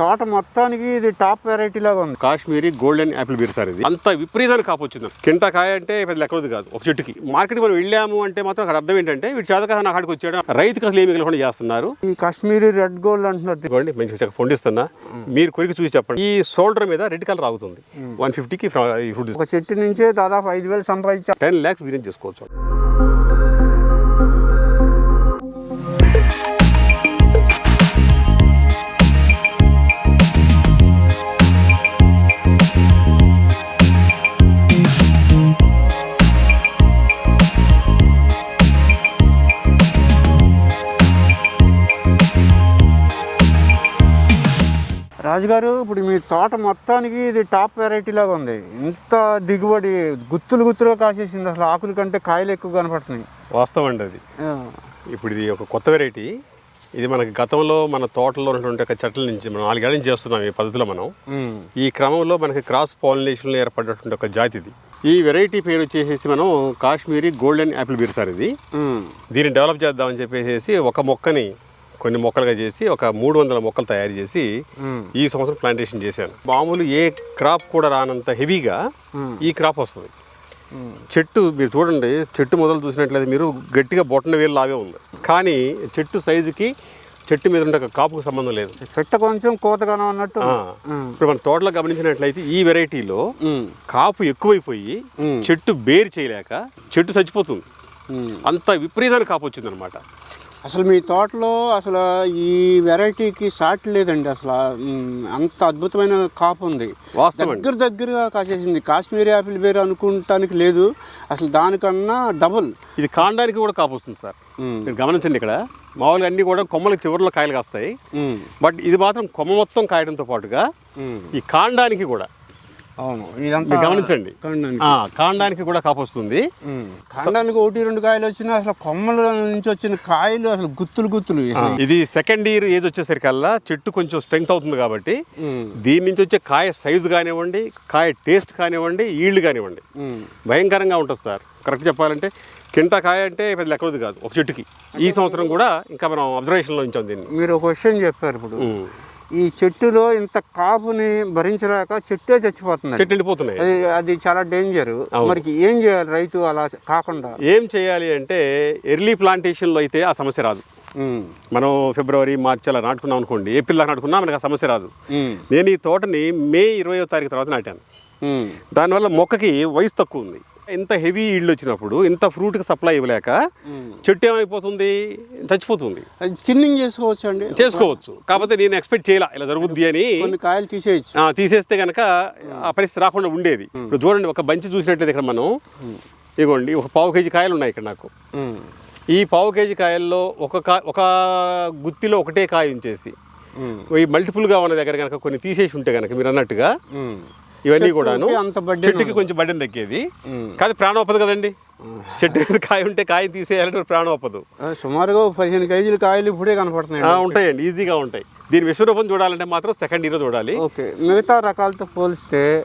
తోట మొత్తానికి ఇది టాప్ వెరైటీ లాగా ఉంది. Kashmiri golden apple ber sir ఇది. అంత విపరీతాన్ని కాపు వచ్చింది కింట కాయ అంటే పెద్ద లెక్కలది కాదు ఒక చెట్టుకి. మార్కెట్ మనం వెళ్ళాము అంటే మాత్రం అక్కడ అర్థం ఏంటంటే వీటి చేతగా నా అక్కడికి వచ్చాడు. రైతుకి అసలు ఏమి మిగలకుండా చేస్తున్నారు. ఈ కాశ్మీరీ రెడ్ గోల్డ్ అంటున్నారు. మంచి పొండిస్తున్నా. మీరు కొరికి చూసి చెప్పండి. ఈ షోల్డర్ మీద రెడ్ కలర్ ఆగుతుంది. వన్ ఫిఫ్టీకి ఒక చెట్టు నుంచే దాదాపు ఐదు వేలు సంపాదించారు టెన్ ల్యాక్స్ బిజినెస్ చేసుకోవచ్చు. రాజుగారు ఇప్పుడు మీ తోట మొత్తానికి ఇది టాప్ వెరైటీ లాగా ఉంది. ఇంత దిగుబడి గుత్తులు గుత్తులుగా కాసేసింది. అసలు ఆకుల కంటే కాయలు ఎక్కువ కనపడుతున్నాయి. వాస్తవం అండి అది. ఇప్పుడు ఇది ఒక కొత్త వెరైటీ. ఇది మనకి గతంలో మన తోటలో ఉన్నటువంటి ఒక చెట్ల నుంచి మనం నాలుగేళ్ళ నుంచి చేస్తున్నాం ఈ పద్ధతిలో మనం. ఈ క్రమంలో మనకి క్రాస్ పాలినేషన్లో ఏర్పడినటువంటి ఒక జాతి ఇది. ఈ వెరైటీ పేరు వచ్చేసేసి మనం Kashmiri golden apple ber sir ఇది. దీన్ని డెవలప్ చేద్దామని చెప్పేసి ఒక మొక్కని కొన్ని మొక్కలుగా చేసి ఒక మూడు వందల మొక్కలు తయారు చేసి ఈ సంవత్సరం ప్లాంటేషన్ చేశాను. మామూలు ఏ క్రాప్ కూడా రానంత హెవీగా ఈ క్రాప్ వస్తుంది. చెట్టు మీరు చూడండి చెట్టు మొదలు చూసినట్లయితే మీరు గట్టిగా బొట్టన వేలు లాగే ఉంది. కానీ చెట్టు సైజుకి చెట్టు మీద ఉండే కాపుకు సంబంధం లేదు. పెట్ట కొంచెం కోతగానే ఉన్నట్టు ఇప్పుడు మన తోటలో గమనించినట్లయితే ఈ వెరైటీలో కాపు ఎక్కువైపోయి చెట్టు బేరు చేయలేక చెట్టు చచ్చిపోతుంది. అంత విపరీతాన్ని కాపు వచ్చిందనమాట. అసలు మీ తోటలో అసలు ఈ వెరైటీకి సాటి లేదండి అసలు అంత అద్భుతమైన కాపు ఉంది. దగ్గర దగ్గరగా కాసేసింది. కాశ్మీరీ యాపిల్ బేర్ అనుకుంటానికి లేదు. అసలు దానికన్నా డబుల్. ఇది కాండానికి కూడా కాపు వస్తుంది సార్. మీరు గమనించండి ఇక్కడ. మామూలుగా అన్ని కూడా కొమ్మలకి చివరిలో కాయలు కాస్తాయి. బట్ ఇది మాత్రం కొమ్మ మొత్తం కాయడంతో పాటుగా ఈ కాండానికి కూడా అవును. ఇదంతా గమనించండి. కాండానికి. కూడా కాపు వస్తుంది. కాండానికి ఒకటి రెండు కాయలు వచ్చినా అసలు కొమ్మల నుంచి వచ్చిన కాయలు అసలు గుత్తులు గుత్తులు ఇది సెకండ్ ఇయర్ ఏజ్ వచ్చేసరికల్లా చెట్టు కొంచెం స్ట్రెంగ్త్ అవుతుంది కాబట్టి దీని నుంచి వచ్చే కాయ సైజు కానివ్వండి కాయ టేస్ట్ కానివ్వండి ఈల్డ్ కానివ్వండి. భయంకరంగా ఉంటుంది సార్. కరెక్ట్ చెప్పాలంటే కింట కాయ అంటే పెద్ద లెక్కలది కాదు. ఒక చెట్టుకి. ఈ సంవత్సరం కూడా ఇంకా మనం అబ్జర్వేషన్లో ఉంచాం దీన్ని. మీరు ఒక క్వశ్చన్ చెప్పారు ఇప్పుడు. ఈ చెట్టులో ఇంత కాపుని భరించలేక చెట్టే చచ్చిపోతుంది. చెట్లు ఎండిపోతున్నాయి అది అది చాలా డేంజర్. మరి ఏం చేయాలి రైతు అలా కాకుండా? ఏం చేయాలి అంటే ఎర్లీ ప్లాంటేషన్లో అయితే ఆ సమస్య రాదు. మనం ఫిబ్రవరి మార్చి అలా నాటుకున్నాం అనుకోండి ఏప్రిల్ దాకా నాటుకున్నా మనకు ఆ సమస్య రాదు. నేను ఈ తోటని మే ఇరవయో తారీఖు తర్వాత నాటాను. దానివల్ల మొక్కకి వయసు తక్కువ ఉంది. ఇంత హెవీ ఈల్డ్ వచ్చినప్పుడు ఇంత ఫ్రూట్కి సప్లై ఇవ్వలేక. చెట్టు ఏమైపోతుంది? చచ్చిపోతుంది. థిన్నింగ్ చేసుకోవచ్చు అండి. చేసుకోవచ్చు. కాకపోతే నేను ఎక్స్పెక్ట్ చేయాల. ఇలా జరుగుద్ది అని కొన్ని కాయలు తీసేయచ్చు. తీసేస్తే కనుక ఆ పరిస్థితి రాకుండా ఉండేది. ఇప్పుడు చూడండి ఒక బంచి చూసినట్లయితే ఇక్కడ మనం ఇగోండి ఒక పావు కేజీ కాయలు ఉన్నాయి ఇక్కడ నాకు. ఈ పావు కేజీ కాయల్లో ఒక కా ఒక గుత్తిలో ఒకటే కాయ ఉంచేసి ఈ మల్టిపుల్గా ఉన్న దగ్గర కనుక కొన్ని తీసేసి ఉంటే కనుక మీరు అన్నట్టుగా ఇవన్నీ కూడాను. చెట్టుకి కొంచెం బడ్డెన్ తగ్గేది. ఉమ్. కాదు ప్రాణం ఒప్పదు కదండి. చెట్టు మీద కాయ ఉంటే కాయ తీసేయాలంటే ప్రాణం ఒప్పదు. సుమారుగా పదిహేను కేజీల కాయలు ఇప్పుడే కనపడుతున్నాయి. ఉంటాయండి. ఈజీగా ఉంటాయి. దీని విశ్వరూపం చూడాలంటే మాత్రం సెకండ్ ఇయర్ చూడాలి. ఓకే. మిగతా రకాలతో పోలిస్తే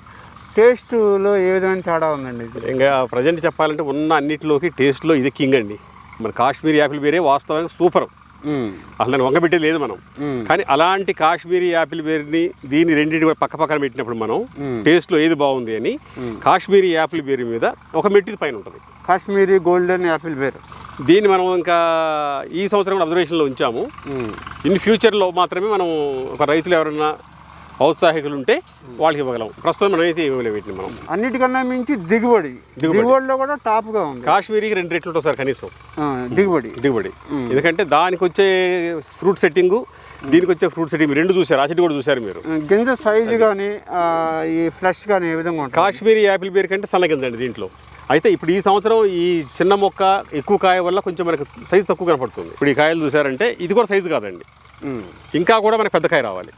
టేస్ట్లో ఏ విధమైన తేడా ఉందండి ఇంకా ప్రజెంట్ చెప్పాలంటే ఉన్న అన్నిటిలోకి టేస్ట్లో ఇది కింగ్ అండి. మన కాశ్మీరీ యాపిల్ బేరే వాస్తవంగా సూపర్. అసలు వంగబెట్టే లేదు మనం. కానీ అలాంటి కాశ్మీరీ యాపిల్ బేర్ని దీన్ని రెండింటి కూడా పక్క పక్కన పెట్టినప్పుడు మనం. టేస్ట్లో ఏది బాగుంది అని కాశ్మీరీ యాపిల్ బేర్ మీద ఒక మెట్టిది పైన ఉంటుంది. Kashmiri golden apple ber. దీన్ని మనం ఇంకా ఈ సంవత్సరం కూడా అబ్జర్వేషన్లో ఉంచాము. ఇన్ ఫ్యూచర్లో మాత్రమే మనం ఒక రైతులు ఎవరైనా ఔత్సాహికులు ఉంటే వాళ్ళకి ఇవ్వగలం. ప్రస్తుతం మనం అయితే ఇవ్వలేము వీటిని మనం. అన్నిటికన్నా మించి దిగుబడి. దిగుబడిలో కూడా టాప్గా ఉంది. కాశ్మీరీకి రెండు రెట్లు ఉంటుంది సార్ కనీసం. దిగుబడి. దిగుబడి. ఎందుకంటే దానికి వచ్చే ఫ్రూట్ సెట్టింగ్ దీనికి వచ్చే ఫ్రూట్ సెట్టింగ్ రెండు చూసారు ఆ చెట్టు కూడా చూసారు మీరు. గింజ సైజు కానీ ఈ ఫ్లష్ కానీ ఏ విధంగా కాశ్మీరీ యాపిల్ బేర్ కంటే సన్నగిందండి దీంట్లో. అయితే ఇప్పుడు ఈ సంవత్సరం ఈ చిన్న మొక్క ఎక్కువ కాయ వల్ల కొంచెం మనకు సైజు తక్కువ కనపడుతుంది. ఇప్పుడు ఈ కాయలు చూసారంటే ఇది కూడా సైజు కాదండి. ఇంకా కూడా మనకు పెద్ద కాయ రావాలి.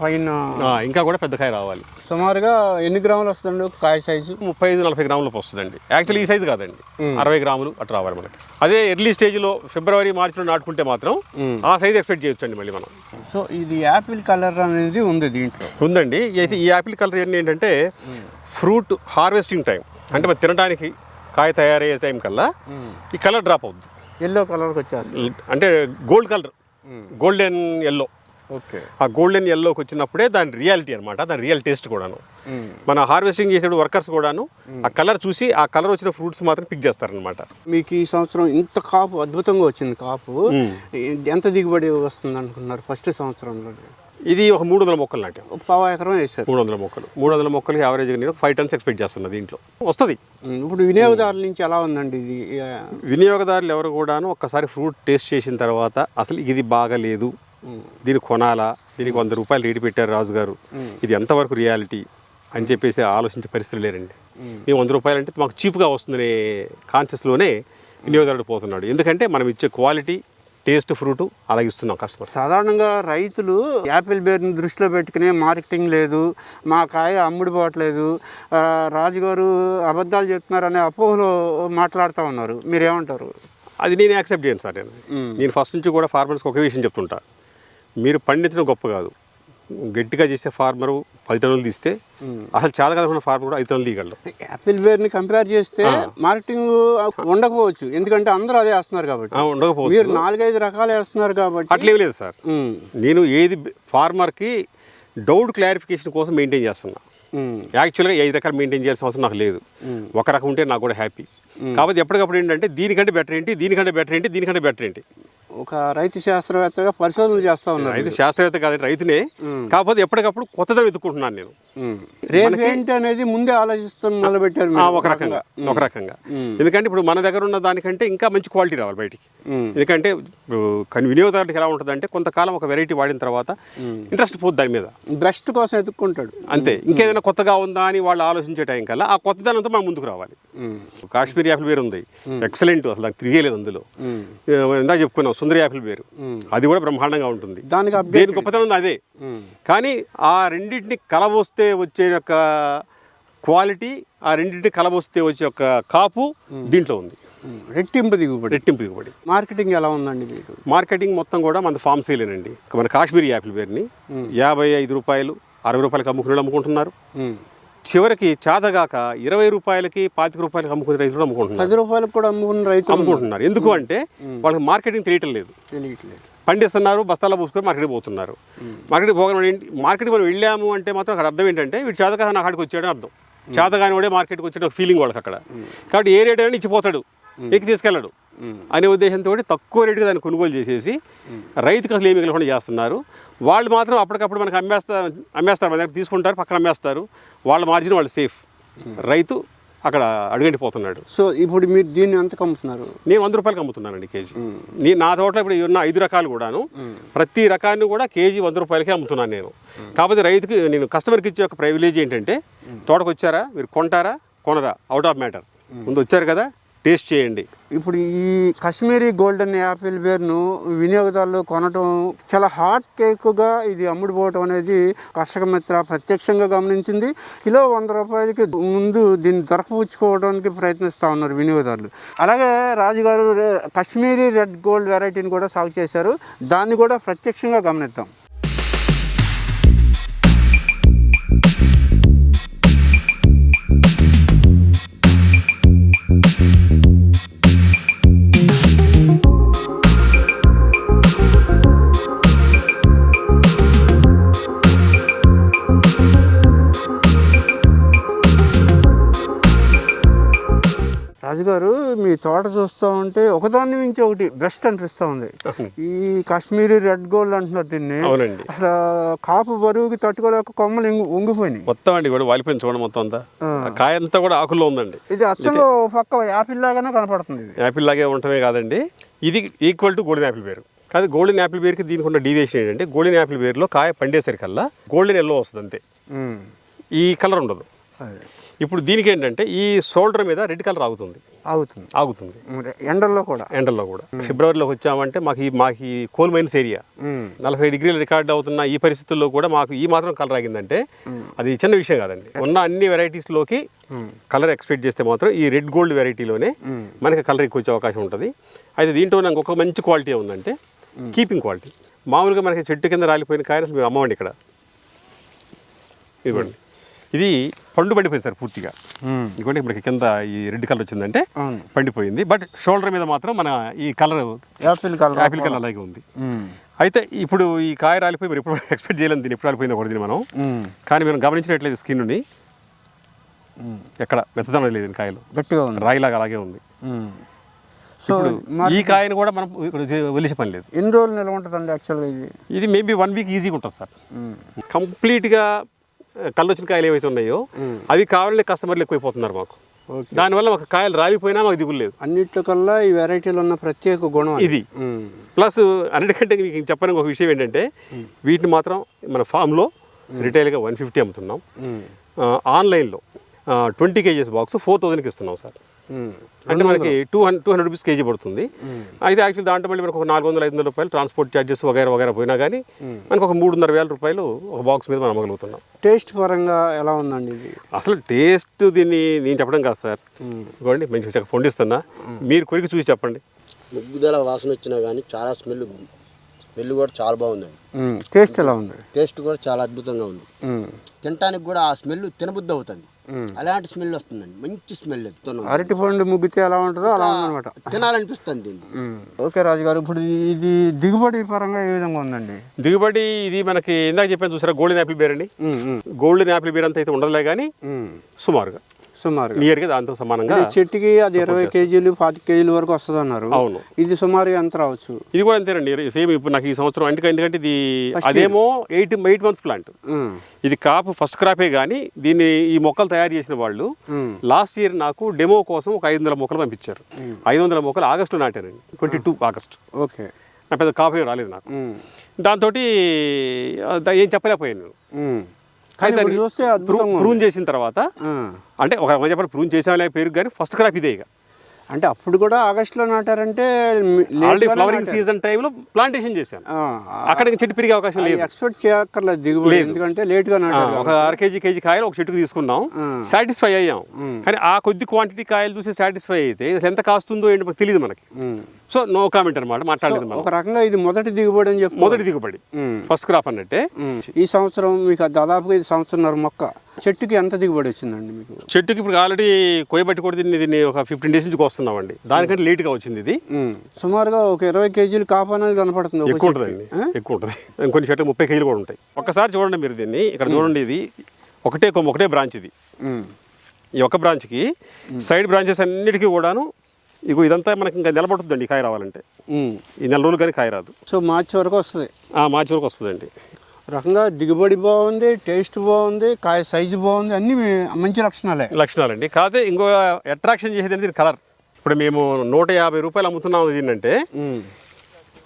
పైన ఇంకా కూడా పెద్ద కాయ రావాలి. సుమారుగా ఎన్ని గ్రాములు వస్తుంది కాయ సైజు ముప్పై ఐదు నలభై గ్రాములకు వస్తుందండి. యాక్చువల్లీ ఈ సైజు కాదండి. అరవై గ్రాములు అట్లా రావాలి మనకి. అదే ఎర్లీ స్టేజ్లో ఫిబ్రవరి మార్చిలో నాటుకుంటే మాత్రం ఆ సైజ్ ఎక్స్పెక్ట్ చేయొచ్చండి మళ్ళీ మనం. సో ఇది యాపిల్ కలర్ అనేది ఉంది దీంట్లో. ఉందండి. అయితే ఈ యాపిల్ కలర్ ఏంటంటే ఫ్రూట్ హార్వెస్టింగ్ టైం. అంటే మనం తినడానికి కాయ తయారయ్యే టైం కల్లా ఈ కలర్ డ్రాప్ అవుద్ది. ఎల్లో కలర్కి వచ్చేస్తుంది. అంటే gold colour golden yellow okay. ఆ గోల్డెన్ ఎల్లోకి వచ్చినప్పుడే దాని రియాలిటీ అనమాట దాని రియల్ టేస్ట్ కూడాను. మన హార్వెస్టింగ్ చేసేప్పుడు వర్కర్స్ కూడాను ఆ కలర్ చూసి ఆ కలర్ వచ్చిన ఫ్రూట్స్ మాత్రం పిక్ చేస్తారనమాట మీకు ఈ సంవత్సరం ఇంత కాపు అద్భుతంగా వచ్చింది కాపు. ఎంత దిగుబడి వస్తుంది అనుకున్నారు ఫస్ట్ సంవత్సరంలో? ఇది ఒక మూడు వందల మొక్కలు నాటాం. ఒక పావు ఎకరం వేశారు. మూడు వందల మొక్కలు. మూడు వందల మొక్కలకి యావరేజ్గా నేను ఫైవ్ టన్స్ ఎక్స్పెక్ట్ చేస్తున్నా దీంట్లో. వస్తుంది. ఇప్పుడు వినియోగదారుల నుంచి ఎలా ఉందండి ఇది? వినియోగదారులు ఎవరు కూడాను ఒక్కసారి ఫ్రూట్ టేస్ట్ చేసిన తర్వాత అసలు ఇది బాగలేదు. దీన్ని కొనాలా? దీనికి వంద రూపాయలు రేటు పెట్టారు రాజు గారు ఇది ఎంతవరకు రియాలిటీ అని చెప్పేసి ఆలోచించే పరిస్థితులు లేరండి. మేము వంద రూపాయలు అంటే మాకు చీప్గా వస్తుందనే కాన్షియస్లోనే వినియోగదారుడు పోతున్నాడు. ఎందుకంటే మనం ఇచ్చే క్వాలిటీ టేస్ట్ ఫ్రూట్ అలాగే ఇస్తున్నాం కస్టమర్ సాధారణంగా రైతులు యాపిల్ బేర్ని దృష్టిలో పెట్టుకునే మార్కెటింగ్ లేదు మా కాయ అమ్ముడు పోవట్లేదు రాజుగారు అబద్ధాలు చెప్తున్నారనే అపోహలో మాట్లాడుతూ ఉన్నారు. మీరేమంటారు? అది నేను యాక్సెప్ట్ చేయను సార్ నేను. నేను ఫస్ట్ నుంచి కూడా ఫార్మర్స్కి ఒక విషయం చెప్తుంటా. మీరు పండించడం గొప్ప కాదు. గట్టిగా చేసే ఫార్మరు పది టన్నులు తీస్తే అసలు చాలా కదనుకున్న ఫార్మర్ కూడా ఐదు టన్నులు తీయగలడు యాపిల్ బేర్ని కంపేర్ చేస్తే మార్కెటింగ్ ఉండకపోవచ్చు. ఎందుకంటే అందరూ అదే వేస్తున్నారు కాబట్టి. ఉండకపోవచ్చు. మీరు నాలుగైదు రకాలు వేస్తున్నారు కాబట్టి అట్లేం లేదు సార్. ఉమ్, నేను ఏది ఫార్మర్కి డౌట్ క్లారిఫికేషన్ కోసం మెయింటైన్ చేస్తున్నా. ఉమ్, యాక్చువల్గా ఐదు రకాలు మెయింటైన్ చేయాల్సిన అవసరం నాకు లేదు. ఒక రకం ఉంటే నాకు కూడా హ్యాపీ. కాబట్టి ఎప్పటికప్పుడు ఏంటంటే దీనికంటే బెటర్ ఏంటి దీనికంటే బెటర్ ఏంటి దీనికంటే బెటర్ ఏంటి? ఒక రైతు శాస్త్రవేత్తగా పరిశోధనలు చేస్తూ ఉన్నారు రైతు శాస్త్రవేత్త కాదండి రైతునే. కాకపోతే ఎప్పటికప్పుడు కొత్తగా వెతుక్కుంటున్నాను నేను. రేపు ఏంటి అనేది ముందే ఆలోచిస్తాను మొదలుపెట్టారు మీరు. ఒక రకంగా ఒక రకంగా. ఎందుకంటే ఇప్పుడు మన దగ్గర ఉన్న దానికంటే ఇంకా మంచి క్వాలిటీ రావాలి బయటికి. ఎందుకంటే వినియోగదారులకు ఎలా ఉంటుందంటే కొంతకాలం ఒక వెరైటీ వాడిన తర్వాత ఇంట్రెస్ట్ పోతుంది దాని మీద. బ్రెస్ట్ కోసం ఎత్తుక్కుంటాడు అంతే. ఇంకేదైనా కొత్తగా ఉందా అని వాళ్ళు ఆలోచించే టైం కల్లా ఆ కొత్తదనంతో మనం ముందుకు రావాలి. కాశ్మీర్ యాపిల్ వేరు ఉంది ఎక్సలెంట్ అసలు నాకు తిరిగేలేదు అందులో. ఉమ్, ఇందా చెప్పుకున్నాం. సుందరి యాపిల్ వేరు అది కూడా బ్రహ్మాండంగా ఉంటుంది. దానికి దేని గొప్పతనం ఉంది అదే. కానీ ఆ రెండింటిని కలబోస్తే వచ్చే యొక్క క్వాలిటీ ఆ రెండింటిని కలబోస్తే వచ్చే యొక్క కాపు దీంట్లో ఉంది. రెట్టింపు దిగుబడి. రెట్టింపు దిగుబడి. మార్కెటింగ్ ఎలా ఉందండి మీకు? మార్కెటింగ్ మొత్తం కూడా మన ఫామ్ సేలేనండి. మన కాశ్మీరీ యాపిల్ వేర్ని యాభై ఐదు రూపాయలు అరవై రూపాయలకి అమ్ముకునే అమ్ముకుంటున్నారు. చివరికి చేతగాక ఇరవై రూపాయలకి పాతిక రూపాయలకి అమ్ముకునే రైతులు అమ్ముకుంటున్నారు. పది రూపాయలకు కూడా అమ్ముకున్న రైతులు అమ్ముకుంటున్నారు. ఎందుకు అంటే వాళ్ళకి మార్కెటింగ్ తెలియటం లేదు. తెలియట్లేదు పండిస్తున్నారు బస్తాల్లో పోసుకొని మార్కెట్కి పోతున్నారు. మార్కెట్కి పోగానే ఏంటి మార్కెట్కి మనం వెళ్ళాము అంటే మాత్రం అక్కడ అర్థం ఏంటంటే వీడు చేతగా నా కాడికి వచ్చాడని అర్థం. చేతగాని వాడే మార్కెట్కి వచ్చాడు ఫీలింగ్ వాళ్ళకి అక్కడ. కాబట్టి ఏ రేట్ అయినా ఇచ్చిపోతాడు. ఎక్కి తీసుకెళ్ళడు. అనే ఉద్దేశంతో తక్కువ రేటుకి దాన్ని కొనుగోలు చేసేసి రైతుకి అసలు ఏమి మిగలకుండా చేస్తున్నారు. వాళ్ళు మాత్రం అప్పటికప్పుడు మనకి అమ్మేస్తా అమ్మేస్తారు. మన దగ్గర తీసుకుంటారు పక్కన అమ్మేస్తారు. వాళ్ళ మార్జిన్ వాళ్ళు సేఫ్. రైతు అక్కడ అడుగంటిపోతున్నాడు. సో ఇప్పుడు మీరు దీన్ని ఎంతకు అమ్ముతున్నారు నేను వంద రూపాయలకి అమ్ముతున్నానండి కేజీ. నేను నా తోటలో ఇప్పుడు ఉన్న ఐదు రకాలు కూడాను ప్రతి రకాన్ని కూడా కేజీ వంద రూపాయలకే అమ్ముతున్నాను నేను. కాకపోతే రైతుకి నేను కస్టమర్కి ఇచ్చే ఒక ప్రివిలేజ్ ఏంటంటే తోటకు వచ్చారా మీరు కొంటారా? కొనరా? Out of matter. ముందు వచ్చారు కదా? టేస్ట్ చేయండి. ఇప్పుడు ఈ కాశ్మీరీ గోల్డెన్ యాపిల్ బేర్ను వినియోగదారులు కొనటం చాలా హాట్ కేక్గా ఇది అమ్ముడుపోవటం అనేది కర్షక మిత్ర ప్రత్యక్షంగా గమనించింది. కిలో వంద రూపాయలకి ముందు దీన్ని దొరకపుచ్చుకోవడానికి ప్రయత్నిస్తూ ఉన్నారు వినియోగదారులు. అలాగే రాజుగారు కాశ్మీరీ రెడ్ గోల్డ్ వెరైటీని కూడా సాగు చేశారు. దాన్ని కూడా ప్రత్యక్షంగా గమనిద్దాం. రాజుగారు మీ తోట చూస్తూ ఉంటే ఒకదాన్ని మించి ఒకటి బెస్ట్ అనిపిస్తూ ఉంది. ఈ కాశ్మీరీ రెడ్ గోల్డ్ అంటున్నారు దీన్ని. అవునండి. అసలు కాపు బరువుకి తట్టుకోలేక కొమ్మలు వంగిపోయినాయి మొత్తం అండి కూడా వాలిపోయింది చూడండి మొత్తం అంతా. కాయ అంతా కూడా ఆకుల్లో ఉందండి. ఇది అచ్చంగా ఓ పక్క యాపిల్ లాగానే కనపడుతుంది యాపిల్ లాగే ఉండటమే కాదండి. ఇది ఈక్వల్ టు గోల్డెన్ యాపిల్ పేరు కాదు గోల్డెన్ యాపిల్ పేరుకి దీనికి ఉన్న డీవియేషన్ ఏంటంటే గోల్డెన్ యాపిల్ పేరులో కాయ పండేసరికల్లా గోల్డెన్ ఎల్లో వస్తుంది అంతే. ఈ కలర్ ఉండదు. ఇప్పుడు దీనికి ఏంటంటే ఈ షోల్డర్ మీద రెడ్ కలర్ ఆగుతుంది. ఆగుతుంది. ఆగుతుంది. మరి ఎండల్లో కూడా. ఎండల్లో కూడా. ఫిబ్రవరిలోకి వచ్చామంటే మాకు ఈ మాకు ఈ కోల్ మైన్స్ ఏరియా. నలభై డిగ్రీలు రికార్డ్ అవుతున్న ఈ పరిస్థితుల్లో కూడా మాకు ఈ మాత్రం కలర్ ఆగిందంటే అది చిన్న విషయం కాదండి. ఉన్న అన్ని వెరైటీస్లోకి కలర్ ఎక్స్పెక్ట్ చేస్తే మాత్రం ఈ రెడ్ గోల్డ్ వెరైటీలోనే మనకి కలర్ ఎక్కువ వచ్చే అవకాశం ఉంటుంది. అయితే దీంట్లో నాకు ఒక మంచి క్వాలిటీ ఉందంటే కీపింగ్ క్వాలిటీ. మామూలుగా మనకి చెట్టు కింద రాలిపోయిన కాయలు మేము అమ్మవండి ఇక్కడ. ఇదిగోండి ఇది పండు పండిపోయింది సార్ పూర్తిగా. ఇదిగోండి ఇప్పుడు కింద ఈ రెడ్ కలర్ వచ్చిందంటే పండిపోయింది. బట్ షోల్డర్ మీద మాత్రం మన ఈ colour apple colour apple colour అలాగే ఉంది. అయితే ఇప్పుడు ఈ కాయ రాలిపోయి మరి ఎప్పుడు ఎక్స్పెక్ట్ చేయలేము దీన్ని ఎప్పుడు రాలిపోయిందో దీన్ని మనం. కానీ మనం గమనించినట్లయితే స్కిన్ని ఎక్కడ మెత్తదనం లేదు కాయలు. గట్టిగా ఉంది. రాయిలాగా అలాగే ఉంది. సో ఈ కాయను కూడా మనం ఇక్కడ వదిలేసే పని లేదు. ఎన్ని రోజులు నిల్వ ఉంటుందండి యాక్చువల్గా ఇది? ఇది మేబీ వన్ వీక్ ఈజీగా ఉంటుంది సార్. కంప్లీట్గా కళ్ళు వచ్చిన కాయలు ఏవైతే ఉన్నాయో అవి కావాలని కస్టమర్లు ఎక్కువైపోతున్నారు మాకు. దానివల్ల మాకు కాయలు రాలిపోయినా మాకు దిగులు లేదు. అన్నిట్లో కల్లా ఈ వెరైటీలో ఉన్న ప్రత్యేక గుణం. ఇది. ప్లస్ అన్నిటికంటే మీకు చెప్పడానికి ఒక విషయం ఏంటంటే వీటిని మాత్రం మన ఫామ్లో రిటైల్గా వన్ ఫిఫ్టీ అమ్ముతున్నాం. ఆన్లైన్లో ట్వంటీ కేజీస్ బాక్స్ ఫోర్ థౌసండ్కి ఇస్తున్నాం సార్. అంటే మనకి two hundred two hundred rupees KG పడుతుంది. అయితే యాక్చువల్ దాంట్లో మళ్ళీ మనకు ఒక నాలుగు వందల ఐదు వందల రూపాయలు ట్రాన్స్పోర్ట్ ఛార్జెస్ వగైరా వగైరా పోయినా కానీ మనకు ఒక మూడున్నర వేల రూపాయలు ఒక బాక్స్ మీద మనం అమ్మగలుగుతున్నాం. టేస్ట్ పరంగా ఎలా ఉందండి ఇది? అసలు టేస్ట్ దీన్ని నేను చెప్పడం కాదు సార్. ఇదిగోండి మంచి చక్కగా పండిస్తున్నా. మీరు కొరికి చూసి చెప్పండి. ముగ్గుదల వాసన వచ్చినా కానీ చాలా స్మెల్ స్మెల్ కూడా చాలా బాగుందండి. టేస్ట్ ఎలా ఉంది? టేస్ట్ కూడా చాలా అద్భుతంగా ఉంది. తినటానికి కూడా ఆ స్మెల్ తినబుద్ధి అవుతుంది. అలాంటి స్మెల్ వస్తుందండి మంచి స్మెల్ అది. అరటి పండు ముగ్గితే ఎలా ఉంటుందో అలా ఉందన్నమాట తినాలనిపిస్తుంది. ఓకే రాజు గారు ఇప్పుడు ఇది దిగుబడి పరంగా ఏ విధంగా ఉందండి దిగుబడి ఇది మనకి ఇందాక చెప్పాను చూసారా గోల్డెన్ యాపిల్ బేర్ అండి. గోల్డెన్ యాపిల్ బేర్ అంత అయితే ఉండదులే కానీ. సుమారుగా సుమారుగా. నియర్గా దాంతో సమానంగా చెట్టుకి అది ఇరవై కేజీలు పాతి కేజీల వరకు వస్తుంది అన్నారు అవును. ఇది సుమారుగా ఎంత రావచ్చు? ఇది కూడా అంతేనండి. సేమ్ ఇప్పుడు నాకు ఈ సంవత్సరం ఎందుకంటే ఎందుకంటే ఇది అదేమో ఎయిట్ ఎయిట్ మంత్స్ ప్లాంట్. ఇది కాపు ఫస్ట్ క్రాపే కానీ దీన్ని ఈ మొక్కలు తయారు చేసిన వాళ్ళు. లాస్ట్ ఇయర్ నాకు డెమో కోసం ఒక ఐదు వందల మొక్కలు పంపించారు. ఐదు వందల మొక్కలు ఆగస్టులో నాటానండి ట్వంటీ టూ ఆగస్ట్. ఓకే. నా పెద్ద కాపు ఏం రాలేదు నాకు. దాంతో ఏం చెప్పలేకపోయాను. కానీ చూస్తే. ప్రూన్ చేసిన తర్వాత. అంటే ఒక చెప్పండి ప్రూన్ చేసామనే పేరు కానీ ఫస్ట్ క్రాప్ ఇదే ఇక అంటే అప్పుడు కూడా ఆగస్టులో నాటారంటే ఆల్రెడీ ఫ్లవరింగ్ సీజన్ టైంలో ప్లాంటేషన్ చేశాను అక్కడ ఇంక చెట్టు పెరిగే అవకాశం లేదు. ఎక్స్పెక్ట్ చేయక్కర్లేదు దిగుబడి ఎందుకంటే లేట్గా ఆ, నాటారు ఒక అర కేజీ కేజీ కాయలు ఒక చెట్టుకు తీసుకున్నాం. సాటిస్ఫై అయ్యాం. కానీ ఆ కొద్ది క్వాంటిటీ కాయలు చూసి సాటిస్ఫై అయితే ఎంత కాస్తుందో ఏంటి తెలియదు మనకి. సో నో కామెంట్ అనమాట మాట్లాడలేదు ఒక రకంగా ఇది మొదటి దిగుబడి అని చెప్పి మొదటి దిగుబడి. ఫస్ట్ క్రాప్ అన్నట్టే. ఈ సంవత్సరం మీకు దాదాపుగా ఇది సంవత్సరంన్నర మొక్క. చెట్టుకి ఎంత దిగుబడి వచ్చిందండి మీకు? చెట్టుకి ఇప్పుడు ఆల్రెడీ కోయబట్టి కూడా దీన్ని దీన్ని ఒక ఫిఫ్టీన్ డేస్ నుంచి వస్తున్నామండి దానికంటే లేట్గా వచ్చింది ఇది. సుమారుగా ఒక ఇరవై కేజీలు కాపు అనేది కనపడుతుంది ఎక్కువ. ఉంటుందండి ఎక్కువ ఉంటుంది. ఇంకొన్ని చెట్లు ముప్పై కేజీలు కూడా ఉంటాయి. ఒక్కసారి చూడండి మీరు దీన్ని. ఇక్కడ చూడండి ఇది. ఒకటే కొమ్మ ఒకటే బ్రాంచ్ ఇది. ఈ ఒక్క బ్రాంచ్కి సైడ్ బ్రాంచెస్ అన్నిటికీ కూడాను ఇగో ఇదంతా మనకి ఇంకా నిలబడుతుందండి కాయ రావాలంటే. ఈ నెల రోజులు కానీ కాయ రాదు. సో మార్చి వరకు వస్తుంది. మార్చి వరకు వస్తుందండి. రకంగా దిగుబడి బాగుంది టేస్ట్ బాగుంది కాయ సైజు బాగుంది అన్ని మంచి లక్షణాలే. లక్షణాలండి. కాకపోతే ఇంకో అట్రాక్షన్ చేసేది అనేది కలర్. ఇప్పుడు మేము నూట యాభై రూపాయలు అమ్ముతున్నాం ఉమ్.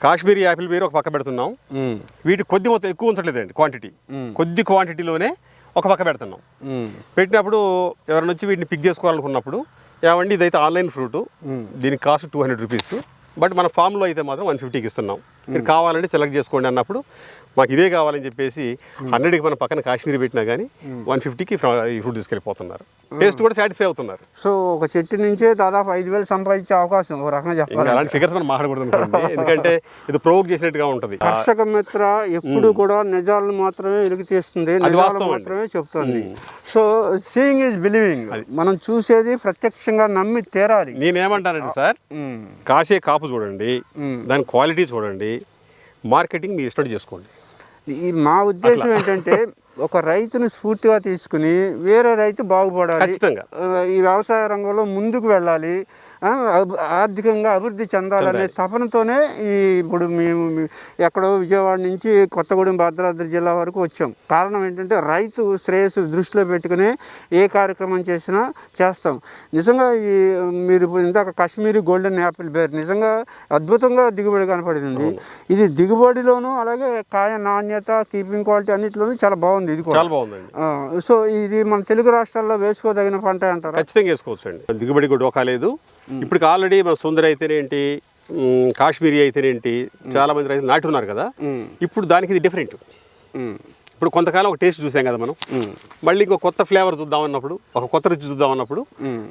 కాశ్మీరీ యాపిల్ బేర్ ఒక పక్క పెడుతున్నాం. వీటి కొద్ది మొత్తం ఎక్కువ ఉంచట్లేదండి క్వాంటిటీ కొద్ది క్వాంటిటీలోనే ఒక పక్క పెడుతున్నాం. పెట్టినప్పుడు ఎవరైనా వచ్చి వీటిని పిక్ చేసుకోవాలనుకున్నప్పుడు ఏమండి ఇదైతే ఆన్లైన్ ఫ్రూట్ దీనికి cost two hundred rupees but మన ఫామ్లో అయితే మాత్రం వన్ ఫిఫ్టీకి ఇస్తున్నాం. మీరు కావాలంటే సెలెక్ట్ చేసుకోండి అన్నప్పుడు మాకు ఇదే కావాలని చెప్పేసి హండ్రెడ్కి మన పక్కన కాశ్మీర్ పెట్టినా కానీ వన్ ఫిఫ్టీకి ఈ ఫ్రూట్ తీసుకెళ్ళిపోతున్నారు. టేస్ట్ కూడా సాటిస్ఫై అవుతున్నారు. సో ఒక చెట్టు నుంచే దాదాపు ఐదు వేలు సంపాదించే అవకాశం ఒక రకంగా చెప్పాలి అలాంటి ఫిగర్స్ మనం మాట్లాడకూడదు ఎందుకంటే ఇది ప్రొవోక్ చేసినట్టుగా ఉంటుంది. కర్షక మిత్ర ఎప్పుడు కూడా నిజాలను మాత్రమే వెలుగు తీస్తుంది నిజాలు. మాత్రమే చెప్తుంది. సో సీయింగ్ ఈజ్ బిలీవింగ్ మనం చూసేది ప్రత్యక్షంగా నమ్మి తీరాలి. నేనేమంటానంటే సార్. కాసే కాపు చూడండి. దాని క్వాలిటీ చూడండి మార్కెటింగ్ మీ ఇష్టం చేసుకోండి. ఈ మా ఉద్దేశం ఏంటంటే ఒక రైతుని స్ఫూర్తిగా తీసుకుని వేరే రైతు బాగుపడాలి. ఈ వ్యవసాయ రంగంలో ముందుకు వెళ్ళాలి. ఆర్థికంగా అభివృద్ధి చెందాలనే తపనతోనే ఈ ఇప్పుడు మేము ఎక్కడో విజయవాడ నుంచి కొత్తగూడెం భద్రాద్రి జిల్లా వరకు వచ్చాం. కారణం ఏంటంటే రైతు శ్రేయస్సు దృష్టిలో పెట్టుకుని ఏ కార్యక్రమం చేసినా చేస్తాం. నిజంగా ఈ మీరు ఇందాక కాశ్మీరీ గోల్డెన్ యాపిల్ బేర్ నిజంగా అద్భుతంగా దిగుబడి కనపడింది. ఇది దిగుబడిలోనూ అలాగే కాయ నాణ్యత కీపింగ్ క్వాలిటీ అన్నిటిలోనూ చాలా బాగుంది ఇది కూడా. చాలా బాగుందండి. ఆ, సో ఇది మన తెలుగు రాష్ట్రాల్లో వేసుకోదగిన పంట అంటారా? ఖచ్చితంగా వేసుకోవచ్చు అండి దిగుబడి కూడా లేదు. ఇప్పుడు ఆల్రెడీ మన సుందర అయితేనేంటి కాశ్మీరీ అయితేనేంటి చాలా మంది రైతులు నాటి ఉన్నారు కదా ఇప్పుడు దానికి ఇది డిఫరెంట్. ఇప్పుడు కొంతకాలం ఒక టేస్ట్ చూసాం కదా మనం. మళ్ళీ ఇంకో కొత్త ఫ్లేవర్ చూద్దాం అన్నప్పుడు ఒక కొత్త రుచి చూద్దాం అన్నప్పుడు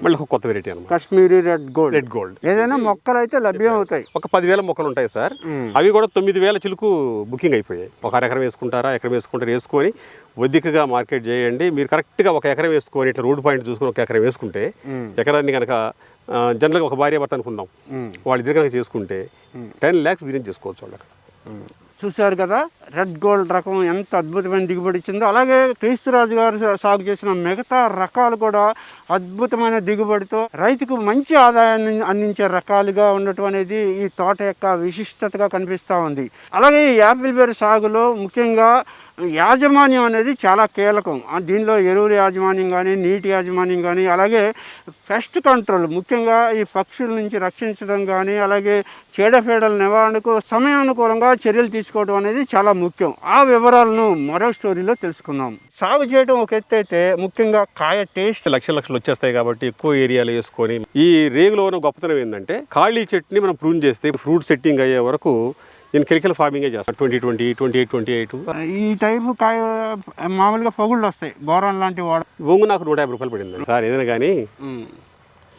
మళ్ళీ ఒక కొత్త వెరైటీ అనమాట Kashmiri red gold red gold ఏదైనా మొక్కలు అయితే లభ్యం అవుతాయి ఒక పదివేల మొక్కలు ఉంటాయి సార్. అవి కూడా తొమ్మిది వేల చిలుకు బుకింగ్ అయిపోయాయి. ఒక అర ఎకరం వేసుకుంటారా? ఎకరం వేసుకుంటారు? వేసుకొని ఒద్దికగా మార్కెట్ చేయండి. మీరు కరెక్ట్గా ఒక ఎకరం వేసుకొని ఇట్లా రోడ్ పాయింట్ చూసుకొని ఒక ఎకరం వేసుకుంటే ఎకరాన్ని కనుక జనరల్గా ఒక భార్య భర్త అనుకుందాం. వాళ్ళిద్దరు కనుక చేసుకుంటే టెన్ ల్యాక్స్ బిజినెస్ చేసుకోవచ్చు వాళ్ళు అక్కడ. చూశారు కదా రెడ్ గోల్డ్ రకం ఎంత అద్భుతమైన దిగుబడి ఇచ్చిందో. అలాగే క్రీస్తురాజు గారు సాగు చేసిన మిగతా రకాలు కూడా అద్భుతమైన దిగుబడితో రైతుకు మంచి ఆదాయాన్ని అందించే రకాలుగా ఉండటం అనేది ఈ తోట యొక్క విశిష్టతగా కనిపిస్తూ ఉంది. అలాగే ఈ యాపిల్ బెర్రీ సాగులో ముఖ్యంగా యాజమాన్యం అనేది చాలా కీలకం. దీనిలో ఎరువుల యాజమాన్యం కానీ నీటి యాజమాన్యం కానీ అలాగే పెస్ట్ కంట్రోల్ ముఖ్యంగా ఈ పక్షుల నుంచి రక్షించడం కానీ అలాగే చీడపీడల నివారణకు సమయానుకూలంగా చర్యలు తీసుకోవడం అనేది చాలా ముఖ్యం. ఆ వివరాలను మరో స్టోరీలో తెలుసుకుందాం. సాగు చేయడం ఒక ఎత్తు అయితే ముఖ్యంగా కాయ టేస్ట్ లక్ష లక్షలు వచ్చేస్తాయి కాబట్టి ఎక్కువ ఏరియాలు వేసుకొని ఈ రేగులో ఉన్న గొప్పతనం ఏంటంటే ఖాళీ చెట్టుని మనం ప్రూన్ చేస్తే ఫ్రూట్ సెట్టింగ్ అయ్యే వరకు నేను కెమికల్ ఫార్మింగే చేస్తాను twenty twenty twenty eight twenty eight. ఈ టైపు కాయ మామూలుగా పగుళ్ళు వస్తాయి. బోరాన్ లాంటి వాడ బొంగు నాకు నూట యాభై రూపాయలు పడింది సార్ ఏదైనా కానీ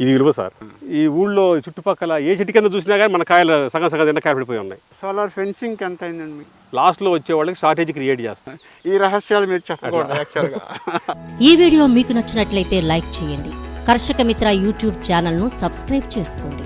ఇది విలువ సార్. ఈ ఊళ్ళో చుట్టుపక్కల ఏ చెట్టు కింద చూసినా కానీ మన కాయలు సగం సగం తిన్న కాయ పడిపోయి ఉన్నాయి. సోలార్ ఫెన్సింగ్ ఎంత అయిందండి? లాస్ట్లో వచ్చే వాళ్ళకి షార్టేజ్ క్రియేట్ చేస్తాం. ఈ రహస్యాలు మీరు చెప్పకూడదు యాక్చువల్గా ఈ వీడియో మీకు నచ్చినట్లయితే లైక్ చేయండి. కర్షక మిత్ర యూట్యూబ్ ఛానల్ను సబ్స్క్రైబ్ చేసుకోండి.